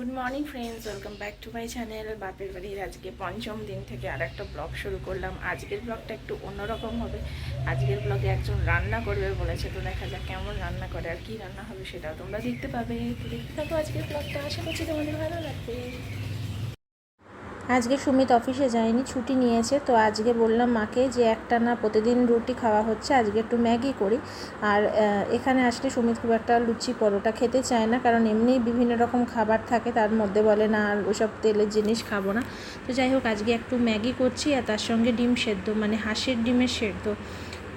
Good morning friends welcome back to my channel বাপের বাড়ির আজকে পঞ্চম দিন থেকে আর একটা ব্লগ শুরু করলাম। আজকের ব্লগটা একটু অন্যরকম হবে। আজকের ব্লগে একজন রান্না করবে বলেছে। তো দেখা যাক কেমন রান্না করে আর কী রান্না হবে সেটাও তোমরা দেখতে পাবে। তো দেখতে থাকো আজকের ব্লগটা আশা করছি তোমাদের ভালো লাগবে। আজকে সুমিত অফিসে যায়নি, ছুটি নিয়েছে, তো আজকে বললাম মাকে যে একটা না প্রতিদিন রুটি খাওয়া হচ্ছে, আজকে একটু ম্যাগি করি। আর এখানে আসলে সুমিত খুব একটা লুচি পরোটা খেতে চায় না, কারণ এমনি বিভিন্ন রকম খাবার থাকে, তার মধ্যে বলে না, আর ওসব তেলের জিনিস খাব না। তো যাই হোক, আজকে একটু ম্যাগি করছি, আর তার সঙ্গে ডিম সেদ্ধ মানে হাঁসের ডিমের সেদ্ধ।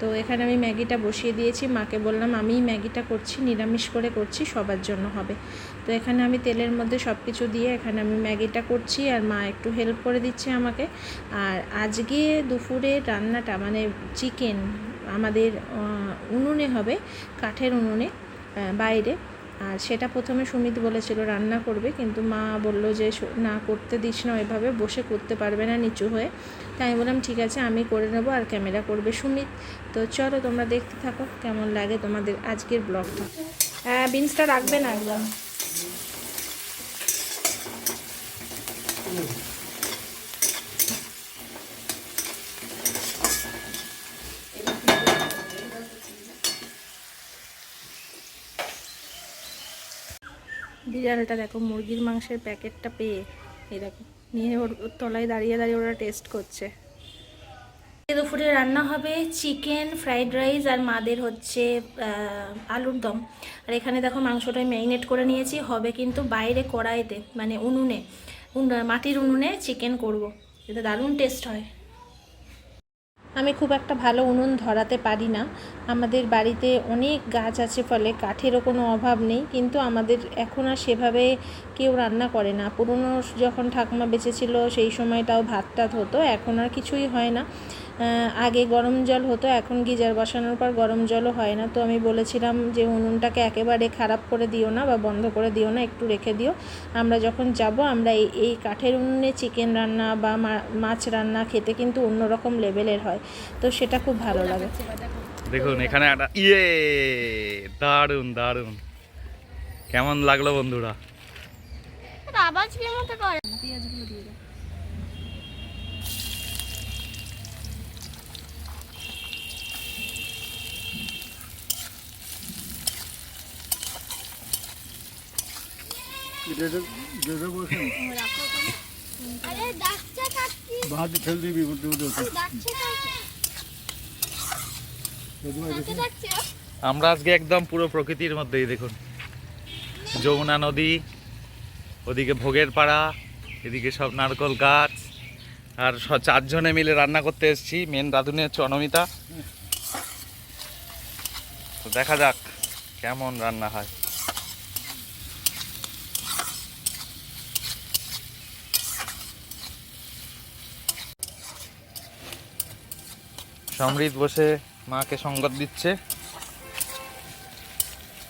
তো এখানে আমি ম্যাগিটা বসিয়ে দিয়েছি। মাকে বললাম আমি ম্যাগিটা করছি, নিরামিষ করে করছি, সবার জন্য হবে। তো এখানে আমি তেলের মধ্যে সব কিছু দিয়ে এখানে আমি ম্যাগিটা করছি আর মা একটু হেল্প করে দিচ্ছে আমাকে। আর আজকে দুপুরে রান্নাটা মানে চিকেন আমাদের উনুনে হবে, কাঠের উনুনে বাইরে। আর সেটা প্রথমে সুমিত বলেছিল রান্না করবে, কিন্তু মা বলল যে না, করতে দিস না এভাবে বসে করতে পারবে না নিচু হয়ে। তাই আমি বললাম, ঠিক আছে, আমি করে নেব আর ক্যামেরা করবে সুমিত। তো চলো তোমরা দেখতে থাকো কেমন লাগে তোমাদের আজকের ব্লগটা। হ্যাঁ বিনসটা রাখবে না একদম। বিড়ালটা দেখো, মুরগির মাংসের প্যাকেটটা পেয়ে, এই দেখো, নিয়ে ওর তলায় দাঁড়িয়ে দাঁড়িয়ে ওরা টেস্ট করছে। দুপুরে রান্না হবে চিকেন, ফ্রাইড রাইস আর মাদের হচ্ছে আলুর দম। আর এখানে দেখো মাংসটা ম্যারিনেট করে নিয়েছি, হবে কিন্তু বাইরে কড়াইতে মানে উনুনে, উন- মাটির উনুনে চিকেন করব। এটা দারুণ টেস্ট হয়। আমি খুব একটা ভালো উনুন ধরাতে পারি না। আমাদের বাড়িতে অনেক গাছ আছে ফলে কাঠেরও কোনো অভাব নেই, কিন্তু আমাদের এখন আর সেভাবে কেউ রান্না করে না। পুরনো যখন ঠাকুমা বেঁচে ছিল সেই সময়টাও ভাত টাত হতো, এখন আর কিছুই হয় না। আগে গরম জল হতো, এখন গিজার বসানোর পর গরম জলও হয় না। তো আমি বলেছিলাম যে উনুনটাকে একেবারে খারাপ করে দিও না বা বন্ধ করে দিও না, একটু রেখে দিও। আমরা যখন যাব, আমরা এই এই কাঠের উনুনে চিকেন রান্না বা মাছ রান্না খেতে কিন্তু অন্যরকম লেভেলের হয়। তো সেটা খুব ভালো লাগে। দেখুন এখানে একটা ইয়ে! দারুণ দারুণ কেমন লাগল বন্ধুরা? ছিলের মতো করে। পেঁয়াজগুলো দিয়ে দাও ডাকছে ফেল দিবি আমরা আজকে একদম পুরো প্রকৃতির মধ্যেই দেখুন। যমুনা নদী ওদিকে ভোগের পাড়া এদিকে সব নারকল গাছ আর চারজনে মিলে রান্না করতে এসেছি। মেন রাঁধুনি হচ্ছে অনমিতা। তো দেখা যাক কেমন রান্না হয়। সমৃদ্ধ বসে মাকে সঙ্গত দিচ্ছে।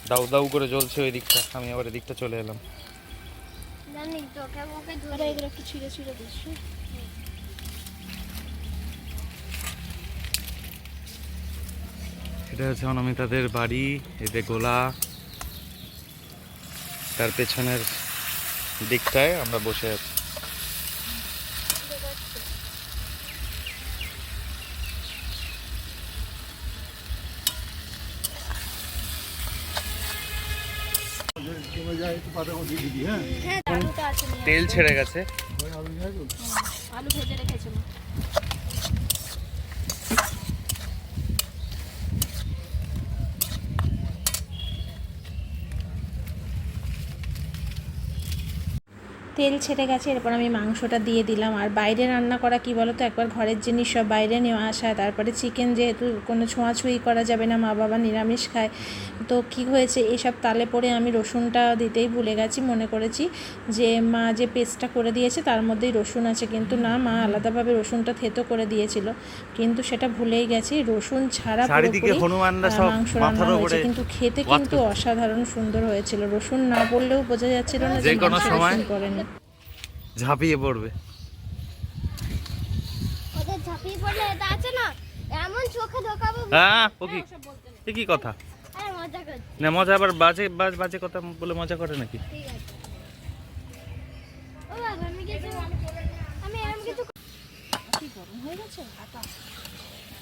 দাউ দাউ করে জ্বলছে ওই দিকটা। আমি আবার এদিকটা চলে এলাম। দিস এটা হচ্ছে অনমিতাদের বাড়ি এতে গোলা। তার পেছনের দিকটায় আমরা বসে আছি কমে যায় একটু পাতা করে দিয়ে দিবি হ্যাঁ হ্যাঁ আলুটা আছে নিয়ে তেল ছেড়ে গেছে। আলু ভেজে রেখেছো মা। তেল ছেড়ে গেছে এরপর আমি মাংসটা দিয়ে দিলাম। আর বাইরে রান্না করা কি বলো তো একবার ঘরের জিনিস সব বাইরে নেওয়া আসা তারপরে চিকেন যেহেতু কোনো ছোঁয়াছুঁই করা যাবে না মা বাবা নিরামিষ খায়। তো কি হয়েছে? এসব তালে পরে আমি রসুনটা দিতেই ভুলে গেছি মনে করেছি যে মা যে পেস্টটা করে দিয়েছে তার মধ্যেই রসুন আছে। কিন্তু না মা আলাদাভাবে রসুনটা থেতো করে দিয়েছিল। কিন্তু সেটা ভুলেই গেছি রসুন ছাড়া পুরোপুরি, মাংস রান্না হয়েছে। কিন্তু খেতে কিন্তু অসাধারণ সুন্দর হয়েছিল। রসুন না বললেও বোঝা যাচ্ছিল না যে রসুন পড়েনি ঝাঁপিয়ে পড়বে। হ্যাঁ, আবার বাজে বাজে কথা বলে মজা করে নাকি?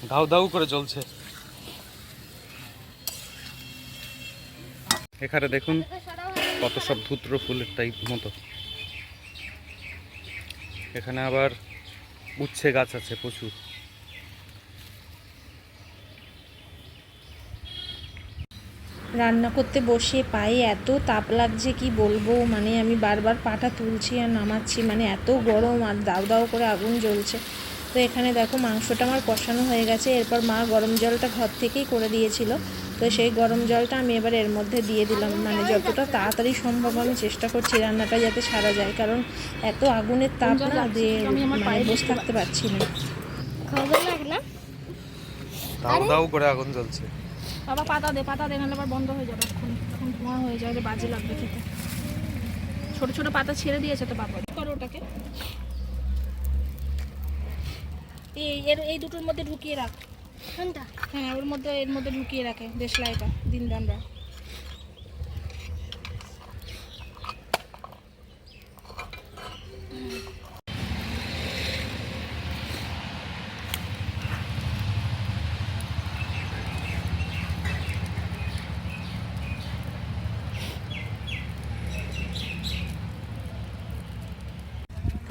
দাউ দাউ করে চলছে এখানে দেখুন কত সব ধুত্র ফুলের টাইপ মতো। এখানে আবার উচ্ছে গাছ আছে প্রচুর। রান্না করতে বসে পায়ে এত তাপ লাগছে কি বলব? মানে আমি বারবার পাটা তুলছি আর নামাচ্ছি। মানে এত গরম আর দাউ দাউ করে আগুন জ্বলছে। তো এখানে দেখো মাংসটা আমার কষানো হয়ে গেছে। এরপর মা গরম জলটা ঘর থেকেই করে দিয়েছিল। তো সেই গরম জলটা আমি এবার এর মধ্যে দিয়ে দিলাম। মানে যতটা তাড়াতাড়ি সম্ভব আমি চেষ্টা করছি রান্নাটা যাতে সারা যায়। কারণ এত আগুনের তাপ না দিয়ে মানে বসে থাকতে পারছি না। করে আগুন জ্বলছে। বাবা পাতা দে পাতা দে নাহলে আবার বন্ধ হয়ে যাবে এখন এখন ধোঁয়া হয়ে যাবে বাজে লাগবে খেতে। ছোট ছোট পাতা ছেড়ে দিয়েছে তো বাবা। করো ওটাকে। এর এই দুটোর মধ্যে ঢুকিয়ে রাখ। হ্যাঁ ওর মধ্যে এর মধ্যে ঢুকিয়ে রাখে দেশলাইটা দিন আমরা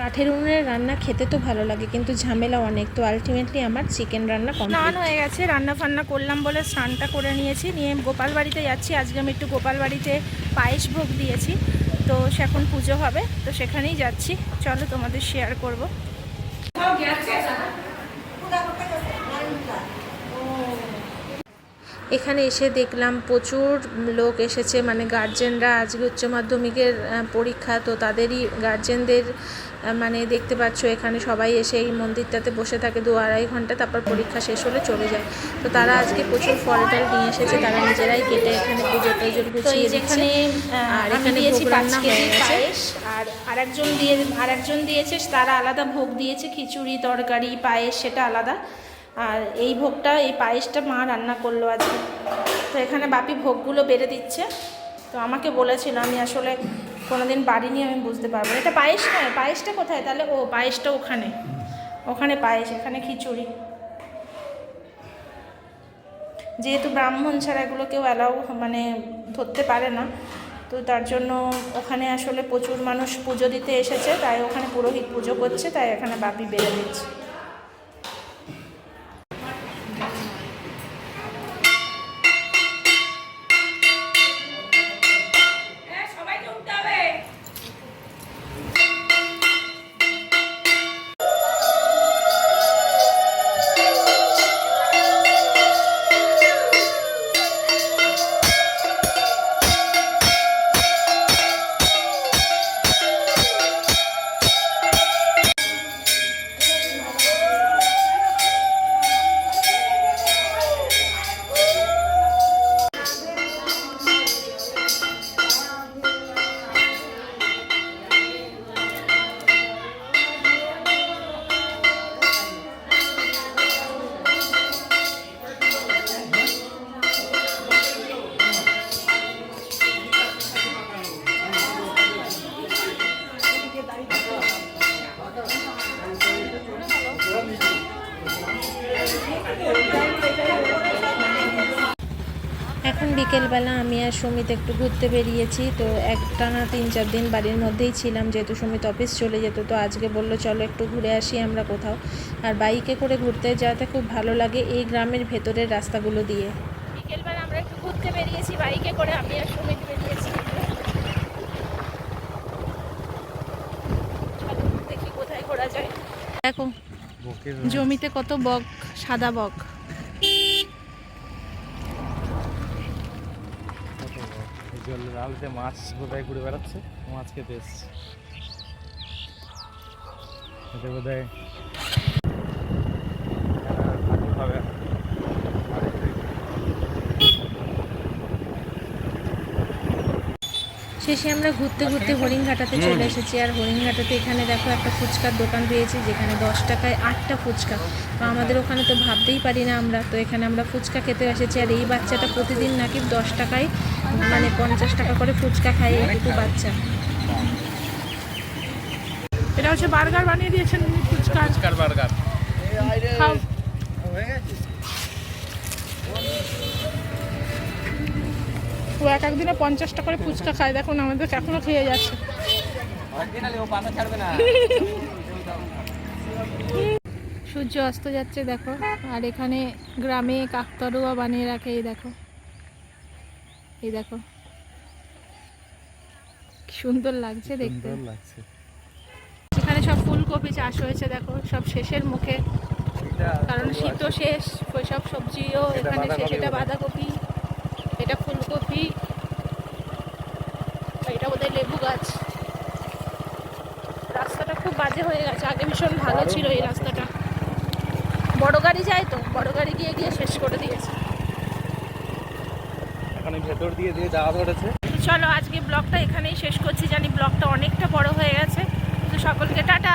কাঠের উনুনের রান্না খেতে তো ভালো লাগে কিন্তু ঝামেলা অনেক। তো আলটিমেটলি আমার চিকেন রান্না স্নান হয়ে গেছে রান্না ফান্না করলাম বলে স্নানটা করে নিয়েছি নিয়ে গোপাল বাড়িতে যাচ্ছি। আজকে আমি একটু গোপাল বাড়িতে পায়েস ভোগ দিয়েছি তো সে এখন পুজো হবে তো সেখানেই যাচ্ছি। চলো তোমাদের শেয়ার করব। এখানে এসে দেখলাম প্রচুর লোক এসেছে মানে গার্জেনরা আজকে উচ্চ মাধ্যমিকের পরীক্ষা তো তাদেরই গার্জেনদের মানে দেখতে পাচ্ছ এখানে সবাই এসে এই মন্দিরটাতে বসে থাকে দু আড়াই ঘণ্টা তারপর পরীক্ষা শেষ হলে চলে যায়। তো তারা আজকে প্রচুর ফল টল নিয়ে এসেছে তারা নিজেরাই কেটে এখানে পুজো টুজো গুছিয়ে যেখানে আর এখানে রান্না হয়ে গেছে। আর আরেকজন দিয়ে আরেকজন দিয়েছে তারা আলাদা ভোগ দিয়েছে খিচুড়ি তরকারি পায়েস সেটা আলাদা। আর এই ভোগটা এই পায়েসটা মা রান্না করল আজকে। তো এখানে বাপি ভোগগুলো বেড়ে দিচ্ছে। তো আমাকে বলেছিল আমি আসলে কোনোদিন বাড়ি নিয়ে আমি বুঝতে পারব এটা পায়েস নয় পায়েসটা কোথায়? তাহলে ও, পায়েসটা ওখানে। ওখানে পায়েস, এখানে খিচুড়ি। যেহেতু ব্রাহ্মণ ছাড়া এগুলো কেউ অ্যালাউ মানে ধরতে পারে না, তো তার জন্য ওখানে আসলে প্রচুর মানুষ পুজো দিতে এসেছে, তাই ওখানে পুরোহিত পুজো করছে, তাই এখানে বাপি বেড়ে দিচ্ছে। বিকেলবেলা আমি আর সুমিত একটু ঘুরতে বেরিয়েছি তো একটানা তিন চার দিন বাড়ির মধ্যেই ছিলাম যেহেতু সুমিত অফিস চলে যেত তো আজকে বলল চলো একটু ঘুরে আসি আমরা কোথাও। আর বাইকে করে ঘুরতে যাওয়াতে খুব ভালো লাগে এই গ্রামের ভেতরের রাস্তাগুলো দিয়ে। বিকেলবেলা আমরা একটু ঘুরতে বেরিয়েছি বাইকে করে আমি আর সুমিত বেরিয়েছি। দেখি কোথায় ঘোরা যায়। দেখো জমিতে কত বক সাদা বক এই জলের আলতে মাছ বোধহয় ঘুরে বেড়াচ্ছে? মাছ খেতে এসছে। এটা শেষে আমরা ঘুরতে ঘুরতে হরিণঘাটাতে চলে এসেছি। আর হরিণঘাটাতে এখানে দেখো একটা ফুচকার দোকান পেয়েছি যেখানে দশ টাকায় আটটা ফুচকা। তো আমাদের ওখানে তো ভাবতেই পারি না আমরা। তো এখানে আমরা ফুচকা খেতে এসেছি। আর এই বাচ্চাটা প্রতিদিন নাকি দশ টাকায় মানে পঞ্চাশ টাকা করে ফুচকা খায় এইটুকু বাচ্চা। এটা হচ্ছে বার্গার বানিয়ে দিয়েছেন ফুচকা। ফুচকার বার্গার। খাও। ও এক একদিনে পঞ্চাশটা করে ফুচকা খায় দেখুন আমাদের এখনও খেয়ে যাচ্ছে। সূর্য অস্ত যাচ্ছে দেখো। আর এখানে গ্রামে কাকতরুয়া বানিয়ে রাখে এই দেখো। এই দেখো। সুন্দর লাগছে দেখতে। লাগছে। এখানে সব ফুলকপি চাষ হয়েছে দেখো সব শেষের মুখে। কারণ শীতও শেষ ওই সব সবজিও এখানে শেষ এটা বাঁধাকপি এটা ফুলকপি এটা বোধহয় লেবু গাছ। রাস্তাটা খুব বাজে হয়ে গেছে আগে ভীষণ ভালো ছিল এই রাস্তাটা। বড় গাড়ি যায় তো বড় গাড়ি গিয়ে গিয়ে শেষ করে দিয়েছে। এখন ভেতর দিয়ে দিয়ে যাওয়া ধরেছে। চলো আজকে ব্লগটা এখানেই শেষ করছি। জানি ব্লগটা অনেকটা বড় হয়ে গেছে। তো সকলকে টাটা।